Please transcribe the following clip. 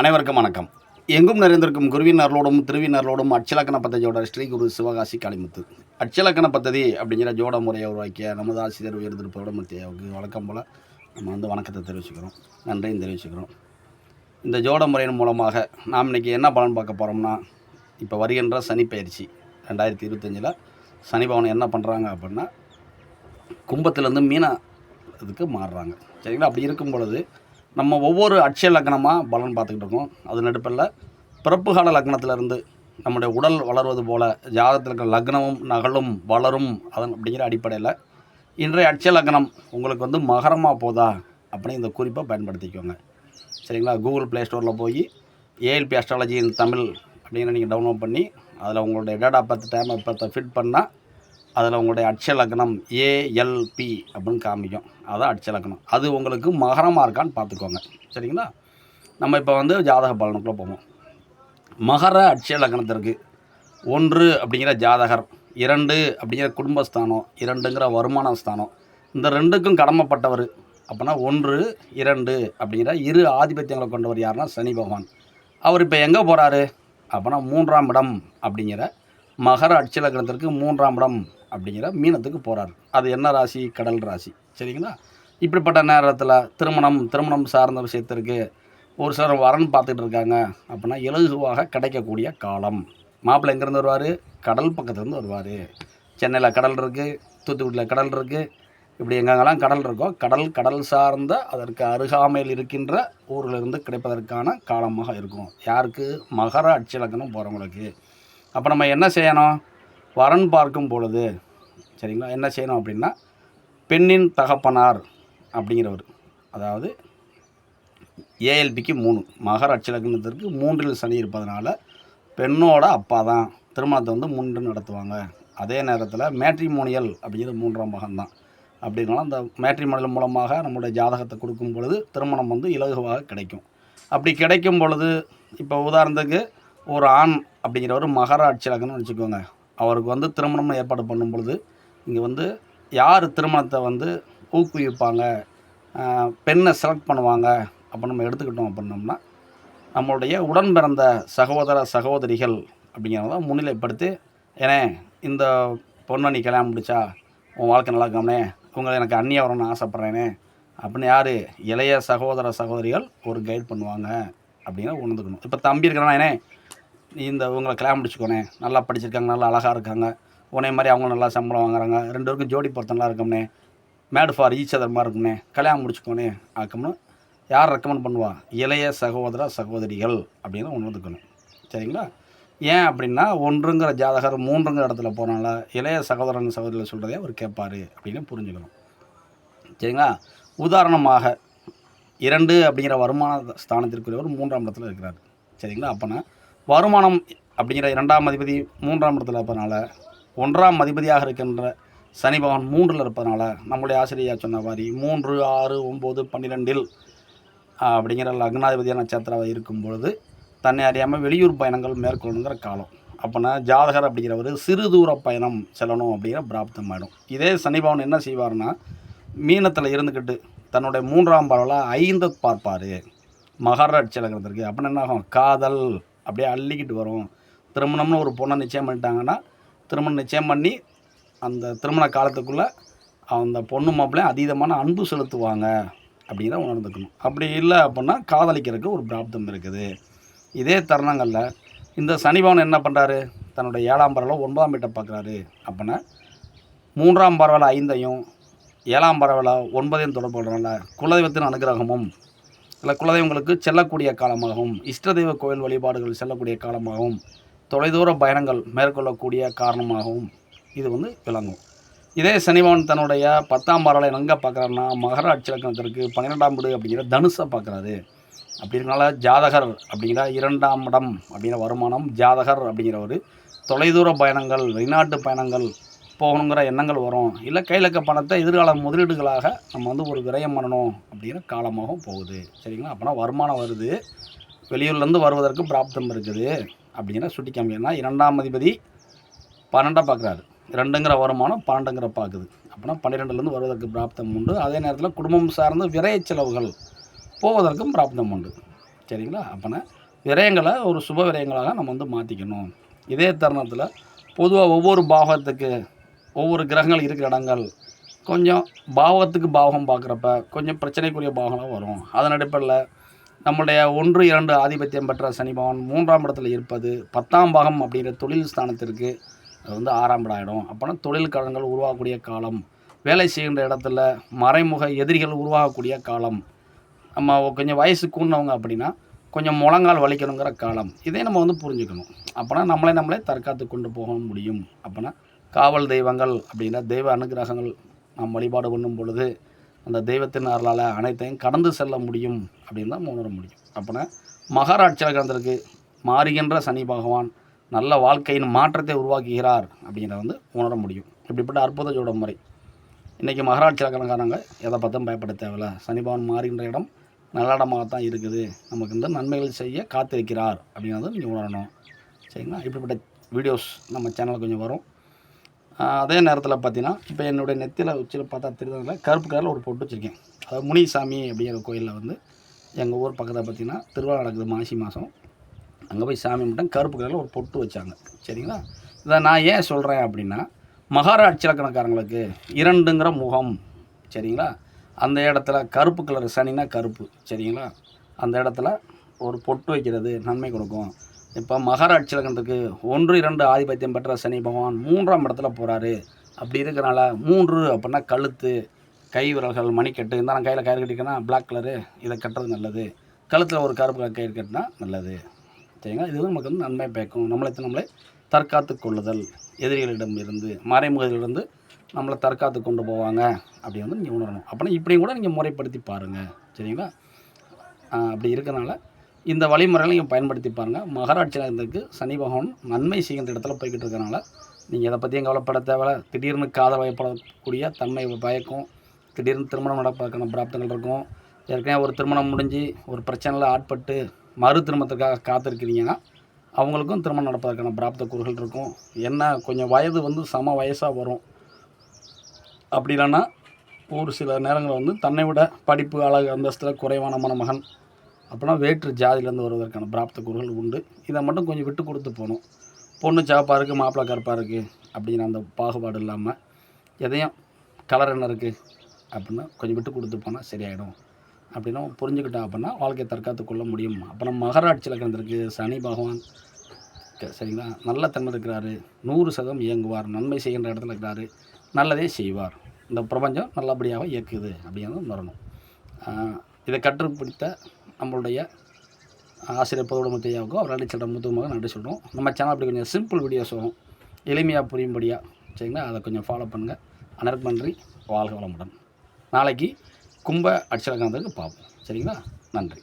அனைவருக்கும் வணக்கம். எங்கும் நிறைந்திருக்கும் குருவின் அருளோடும் திருவின் அருளோடும் அச்சலக்கண பத்ததியோட ஸ்ரீ குரு சிவகாசி காளிமுத்து. அச்சலக்கண பத்ததி அப்படிங்கிற ஜோட முறையை உருவாக்கிய நமது ஆசிரியர் உயர்ந்திருப்பதோட மத்தியாவுக்கு வழக்கம் போல் நம்ம வந்து வணக்கத்தை தெரிவிச்சுக்கிறோம். நன்றியும் தெரிவிச்சுக்கிறோம். இந்த ஜோட முறையின் மூலமாக நாம் இன்றைக்கி என்ன பலன் பார்க்க போகிறோம்னா இப்போ வருகின்ற சனி பயிற்சி ரெண்டாயிரத்தி இருபத்தஞ்சில் சனிபவன் என்ன பண்ணுறாங்க அப்படின்னா கும்பத்துலேருந்து மீனா இதுக்கு மாறுறாங்க. சரிங்களா? அப்படி இருக்கும் பொழுது நம்ம ஒவ்வொரு அட்சய லக்னமாக பலன் பார்த்துக்கிட்டு இருக்கோம். அது நடுப்பில் பிறப்பு கால லக்னத்திலிருந்து நம்முடைய உடல் வளர்வது போல ஜாதகத்தில் இருக்கிற லக்னமும் நகலும் வளரும் அதன் அப்படிங்கிற அடிப்படையில் இன்றைய அட்சய லக்னம் உங்களுக்கு வந்து மகரமாக போதா அப்படின்னு இந்த குறிப்பை பயன்படுத்திக்கோங்க. சரிங்களா? கூகுள் ப்ளே ஸ்டோரில் போய் ஏஎல்பி அஸ்ட்ராலஜி இன் தமிழ் அப்படின்னு நீங்கள் டவுன்லோட் பண்ணி அதில் உங்களுடைய டேட்டா பத்து டைம் பத்தை ஃபிட் பண்ணால் அதில் உங்களுடைய அட்சலக்கணம் ஏஎல்பி அப்படின்னு காமிக்கும். அதான் அட்சலக்கணம் அது உங்களுக்கு மகரமாக இருக்கான்னு பார்த்துக்கோங்க. சரிங்களா? நம்ம இப்போ வந்து ஜாதக பலனுக்குள்ளே போவோம். மகர அட்சலக்கணத்திற்கு ஒன்று அப்படிங்கிற ஜாதகர் இரண்டு அப்படிங்கிற குடும்பஸ்தானம் இரண்டுங்கிற வருமான ஸ்தானம். இந்த ரெண்டுக்கும் கடமைப்பட்டவர் அப்படின்னா ஒன்று இரண்டு அப்படிங்கிற இரு ஆதிபத்தியங்களை கொண்டவர் யாருன்னா சனி பகவான். அவர் இப்போ எங்கே போகிறாரு அப்படின்னா மூன்றாம் இடம் அப்படிங்கிற மகர அட்சலக்கணத்திற்கு மூன்றாம் இடம் அப்படிங்கிற மீனத்துக்கு போகிறார் அது என்ன ராசி? கடல் ராசி. சரிங்களா? இப்படிப்பட்ட நேரத்தில் திருமணம் திருமணம் சார்ந்த விஷயத்திற்கு ஒரு சிலர் வரன் பார்த்துட்டு இருக்காங்க அப்படின்னா இலகுவாக கிடைக்கக்கூடிய காலம். மாப்பிள்ளை எங்கேருந்து வருவார்? கடல் பக்கத்துலேருந்து வருவார். சென்னையில் கடல் இருக்குது தூத்துக்குடியில் கடல் இருக்குது இப்படி எங்கெங்கெல்லாம் கடல் இருக்கோ கடல் கடல் சார்ந்த அதற்கு அருகாமையில் இருக்கின்ற ஊரிலிருந்து கிடைப்பதற்கான காலமாக இருக்கும். யாருக்கு? மகர அட்சலக்கணம் போகிறவங்களுக்கு அப்போ நம்ம என்ன செய்யணும்? வரன் பார்க்கும் பொழுது சரிங்களா என்ன செய்யணும் அப்படின்னா பெண்ணின் தகப்பனார் அப்படிங்கிறவர் அதாவது ஏஎல்பிக்கு மூணு மகர் அச்சலக்கணத்திற்கு மூன்றில் சனி இருப்பதனால பெண்ணோட அப்பா தான் திருமணத்தை வந்து முன்று நடத்துவாங்க. அதே நேரத்தில் மேட்ரிமோனியல் அப்படிங்கிறது மூன்றாம் மகன் தான். அப்படின்னாலும் அந்த மேட்ரிமோனியல் மூலமாக நம்மளுடைய ஜாதகத்தை கொடுக்கும் பொழுது திருமணம் வந்து இலகுவாக கிடைக்கும். அப்படி கிடைக்கும் பொழுது இப்போ உதாரணத்துக்கு ஒரு ஆண் அப்படிங்கிறவர் மகர அச்சலக்கணம்னு வச்சுக்கோங்க. அவருக்கு வந்து திருமணம் ஏற்பாடு பண்ணும் பொழுது இங்கே வந்து யார் திருமணத்தை வந்து ஊக்குவிப்பாங்க? பெண்ணை செலக்ட் பண்ணுவாங்க? அப்போ நம்ம எடுத்துக்கிட்டோம் அப்படின்னோம்னா நம்மளுடைய உடன் பிறந்த சகோதர சகோதரிகள் அப்படிங்கிறத முன்னிலைப்படுத்தி ஏனே இந்த பொண்ணை நீ கல்யாணம் முடிச்சா உன் வாழ்க்கை நல்லா இருக்காமனே உங்களை எனக்கு அண்ணியாக வரணும்னு ஆசைப்பட்றேனே அப்படின்னு யார்? இளைய சகோதர சகோதரிகள் ஒரு கைட் பண்ணுவாங்க அப்படின்னு உணர்ந்துக்கணும். இப்போ தம்பி இருக்கிறானா ஏனே நீ இந்த இவங்களை கல்யாணம் முடிச்சுக்கோனே. நல்லா படிச்சிருக்காங்க நல்லா அழகாக இருக்காங்க. உனே மாதிரி அவங்க நல்லா சம்பளம் வாங்குறாங்க. ரெண்டு பேருக்கும் ஜோடி பொருத்தம்லாம் நல்லா இருக்கும்னே. மேடு ஃபார் ஈச் அதர் மாதிரி இருக்கும்னே. கல்யாணம் முடிச்சுக்கோனே. ஆக்கம்னு யார் ரெக்கமெண்ட் பண்ணுவா? இளைய சகோதர சகோதரிகள் அப்படின்னு உணர்ந்துக்கணும் சரிங்களா? ஏன் அப்படின்னா ஒன்றுங்கிற ஜாதகர் மூன்றுங்கிற இடத்துல போனால இளைய சகோதரன் சகோதரிகள் சொல்கிறதே அவர் கேட்பார் அப்படின்னு புரிஞ்சுக்கணும். சரிங்களா? உதாரணமாக இரண்டு அப்படிங்கிற வருமான ஸ்தானத்திற்குரியவர் மூன்றாம் இடத்துல இருக்கிறார். சரிங்களா? அப்போனா வருமானம் அப்படிங்கிற இரண்டாம் அதிபதி மூன்றாம் இடத்துல இருப்பதனால ஒன்றாம் அதிபதியாக இருக்கின்ற சனி பகவான் மூன்றில் இருப்பதனால நம்முடைய ஆசிரியர் சொன்ன மாதிரி மூன்று ஆறு ஒம்பது பன்னிரெண்டில் அப்படிங்கிற லக்னாதிபதியான நட்சத்திரம் இருக்கும் பொழுது தன்னை அறியாமல் வெளியூர் பயணங்கள் மேற்கொள்ளுங்கிற காலம். அப்போனா ஜாதகர் அப்படிங்கிறவர் சிறு தூர பயணம் செல்லணும் அப்படிங்கிற பிராப்தம் ஆகிடும் இதே சனிபவன் என்ன செய்வார்னா மீனத்தில் இருந்துக்கிட்டு தன்னுடைய மூன்றாம் பரவலாக ஐந்து பார்ப்பார். மகர அட்சலகிறதுக்கு அப்படின்னு என்ன ஆகும்? காதல். அப்படியே அள்ளிக்கிட்டு வரும். திருமணம்னு ஒரு பொண்ணை நிச்சயம் பண்ணிட்டாங்கன்னா திருமணம் நிச்சயம் பண்ணி அந்த திருமண காலத்துக்குள்ளே அந்த பொண்ணு மாப்பிள்ளையும் அதீதமான அன்பு செலுத்துவாங்க அப்படிங்கிற உணர்ந்துக்கணும். அப்படி இல்லை அப்படின்னா காதலிக்கிறதுக்கு ஒரு பிராப்தம் இருக்குது. இதே தருணங்களில் இந்த சனிபவன் என்ன பண்ணுறாரு தன்னுடைய ஏழாம் பரவலை ஒன்பதாம் வீட்டை பார்க்குறாரு அப்படின்னா மூன்றாம் பரவலை ஐந்தையும் ஏழாம் பரவலை ஒன்பதையும் தொடர்பு குலதெய்வத்தின் அனுகிரகமும் சில குலதெய்வங்களுக்கு செல்லக்கூடிய காலமாகவும் இஷ்ட தெய்வ கோயில் வழிபாடுகள் செல்லக்கூடிய காலமாகவும் தொலைதூர பயணங்கள் மேற்கொள்ளக்கூடிய காரணமாகவும் இது வந்து விளங்கும். இதே சனிபவன் தன்னுடைய பத்தாம் பரவலை எங்கே பார்க்குறாருன்னா மகர அட்சலக்கணத்திற்கு பன்னிரெண்டாம் வீடு அப்படிங்கிற தனுசை பார்க்குறாரு. அப்படிங்கிறனால ஜாதகர் அப்படிங்கிற இரண்டாம் இடம் அப்படிங்கிற வருமானம் ஜாதகர் அப்படிங்கிற ஒரு தொலைதூர பயணங்கள் வெளிநாட்டு பயணங்கள் போகணுங்கிற எண்ணங்கள் வரும். இல்லை கையில் இருக்க பணத்தை எதிர்கால முதலீடுகளாக நம்ம வந்து ஒரு விரயம் பண்ணணும் அப்படிங்கிற காலமாகவும் போகுது. சரிங்களா? அப்போனா வருமானம் வருது. வெளியூர்லேருந்து வருவதற்கு பிராப்தம் இருக்குது அப்படிங்கிற சுட்டி காமிக்கணும்னா இரண்டாம் அதிபதி பன்னெண்டாக பார்க்குறாரு ரெண்டுங்கிற வருமானம் பன்னெண்டுங்கிற பார்க்குது அப்படின்னா பன்னிரெண்டுலேருந்து வருவதற்கு பிராப்தம் உண்டு. அதே நேரத்தில் குடும்பம் சார்ந்த விரைய செலவுகள் போவதற்கும் பிராப்தம் உண்டு. சரிங்களா? அப்போனா விரயங்களை ஒரு சுப விரயங்களாக நம்ம வந்து மாற்றிக்கணும் இதே தருணத்தில் பொதுவாக ஒவ்வொரு பாகத்துக்கு ஒவ்வொரு கிரகங்கள் இருக்கிற இடங்கள் கொஞ்சம் பாவத்துக்கு பாவம் பார்க்குறப்ப கொஞ்சம் பிரச்சனைக்குரிய பாவங்களாக வரும். அதன் அடிப்படையில் நம்முடைய ஒன்று இரண்டு ஆதிபத்தியம் பெற்ற சனி பகவான் மூன்றாம் இடத்துல இருப்பது பத்தாம் பாகம் அப்படிங்கிற தொழில் ஸ்தானத்திற்கு அது வந்து ஆறாம் இடம் ஆகிடும் அப்போனா தொழில் கடன்கள் உருவாகக்கூடிய காலம் வேலை செய்கின்ற இடத்துல மறைமுக எதிரிகள் உருவாகக்கூடிய காலம் நம்ம கொஞ்சம் வயசு கூடினவங்க அப்படின்னா கொஞ்சம் முழங்கால் வலிக்கணுங்கிற காலம் இதே நம்ம வந்து புரிஞ்சுக்கணும். அப்போனா நம்மளே நம்மளே தற்காத்து கொண்டு போக முடியும். அப்போனா காவல் தெய்வங்கள் அப்படின்னா தெய்வ அனுகிரகங்கள் நாம் வழிபாடு பண்ணும் பொழுது அந்த தெய்வத்தின் அருளால் அனைத்தையும் கடந்து செல்ல முடியும் அப்படின்னு தான் உணர முடியும். அப்போனா மகாராட்சியில் கலந்திருக்கு மாறுகின்ற சனி பகவான் நல்ல வாழ்க்கையின் மாற்றத்தை உருவாக்குகிறார் அப்படிங்கிறத வந்து உணர முடியும். இப்படிப்பட்ட அற்புத ஜோட முறை. இன்றைக்கி மகாராட்சியில் கணக்காரங்க எதை பார்த்தும் பயப்பட தேவையில்ல. சனி பகவான் மாறுகின்ற இடம் நல்ல இடமாக தான் இருக்குது. நமக்கு இந்த நன்மைகள் செய்ய காத்திருக்கிறார் அப்படிங்கிறத நீங்கள் உணரணும். சரிங்களா? இப்படிப்பட்ட வீடியோஸ் நம்ம சேனலில் கொஞ்சம் வரும். அதே நேரத்தில் பார்த்தீங்கன்னா இப்போ என்னுடைய நெத்தியில் உச்சியில் பார்த்தா தெரியுதுல கருப்பு கலரில் ஒரு பொட்டு வச்சுருக்கேன். அதாவது முனிசாமி அப்படிங்கிற கோயிலில் வந்து எங்கள் ஊர் பக்கத்தில் பார்த்தீங்கன்னா திருவிழா நடக்குது மாசி மாதம் அங்கே போய் சாமி மட்டும் கருப்பு கலரில் ஒரு பொட்டு வச்சாங்க. சரிங்களா? இதை நான் ஏன் சொல்கிறேன் அப்படின்னா மகாராட்சி இலக்கணக்காரங்களுக்கு இரண்டுங்கிற முகம் சரிங்களா? அந்த இடத்துல கருப்பு கலர் சனினா கருப்பு சரிங்களா? அந்த இடத்துல ஒரு பொட்டு வைக்கிறது நன்மை கொடுக்கும். இப்போ மகாராட்சி லக்னத்துக்கு ஒன்று இரண்டு ஆதிபத்தியம் பெற்ற சனி பகவான் மூன்றாம் இடத்துல போகிறாரு அப்படி இருக்கிறனால மூன்று அப்படின்னா கழுத்து கை விரல்கள் மணிக்கட்டு இந்த நான் கையில் கயிறு கட்டிக்கன்னா பிளாக் கலரு இதை கட்டுறது நல்லது. கழுத்தில் ஒரு கருப்பு கலர் கயிறு கட்டினா நல்லது. சரிங்களா? இது வந்து நமக்கு வந்து நன்மை பயக்கும். நம்மளை நம்மளே தற்காத்து கொள்ளுதல். எதிரிகளிடம் இருந்து மறைமுகத்திலிருந்து நம்மளை தற்காத்து கொண்டு போவாங்க. அப்படி வந்து நீங்கள் உணரணும். அப்படின்னா இப்படியும் கூட நீங்கள் முறைப்படுத்தி பாருங்கள் சரிங்களா? அப்படி இருக்கிறனால இந்த வழிமுறைகளை நீங்கள் பயன்படுத்தி பாருங்கள் மகாராட்சி நகரத்துக்கு சனி பகவான் நன்மை செய்கின்ற இடத்துல போய்கிட்டு இருக்கிறனால நீங்கள் எதை பற்றியும் கவலைப்பட தேவையில்ல. திடீர்னு காதல் வயப்படக்கூடிய தன்மை பயக்கும். திடீர்னு திருமணம் நடப்பதற்கான பிராப்தங்கள் இருக்கும். ஏற்கனவே ஒரு திருமணம் முடிஞ்சு ஒரு பிரச்சனையில் ஆட்பட்டு மறு திருமணத்துக்காக காத்திருக்கிறீங்கன்னா அவங்களுக்கும் திருமணம் நடப்பதற்கான பிராப்த கூறுகள் இருக்கும். என்ன கொஞ்சம் வயது வந்து சம வயசாக வரும். அப்படி இல்லைன்னா ஒரு சில நேரங்களில் வந்து தன்னை விட படிப்பு அழகு அந்தஸ்தில் குறைவான மணமகன் அப்படின்னா வேற்று ஜாதியிலேருந்து வருவதற்கான பிராப்த கூறுகள் உண்டு. இதை மட்டும் கொஞ்சம் விட்டு கொடுத்து போகணும். பொண்ணு சாப்பாக இருக்குது மாப்பிள்ளை கருப்பாக இருக்குது அப்படிங்கிற அந்த பாகுபாடு இல்லாமல் எதையும் கலர் என்ன இருக்குது அப்படின்னா கொஞ்சம் விட்டு கொடுத்து போனால் சரியாயிடும். அப்படின்னா புரிஞ்சுக்கிட்டோம் அப்படின்னா வாழ்க்கையை தற்காத்து கொள்ள முடியும். அப்புறம் மகராட்சியில் கிடந்திருக்கு சனி பகவான். சரிங்களா? நல்ல தன்மை இருக்கிறாரு. நூறு சதம் இயங்குவார். நன்மை செய்கின்ற இடத்துல இருக்கிறாரு. நல்லதே செய்வார். இந்த பிரபஞ்சம் நல்லபடியாக இயக்குது அப்படிங்கிறது உணரணும். இதை கற்றுப்பிடித்த நம்மளுடைய ஆசிரியர் பொதுவுடைமையாவுக்கும் அவராடி செல்ற முத்துமாக நன்றி சொல்கிறோம் நம்ம சேனல் அப்படி கொஞ்சம் சிம்பிள் வீடியோஸ் வரும். எளிமையாக புரியும்படியாக சரிங்களா? அதை கொஞ்சம் ஃபாலோ பண்ணுங்கள் அனைவருக்கும் நன்றி. வாழ்க வளமுடன். நாளைக்கு கும்ப அட்சரகாந்தத்துக்கு பார்ப்போம். சரிங்களா? நன்றி.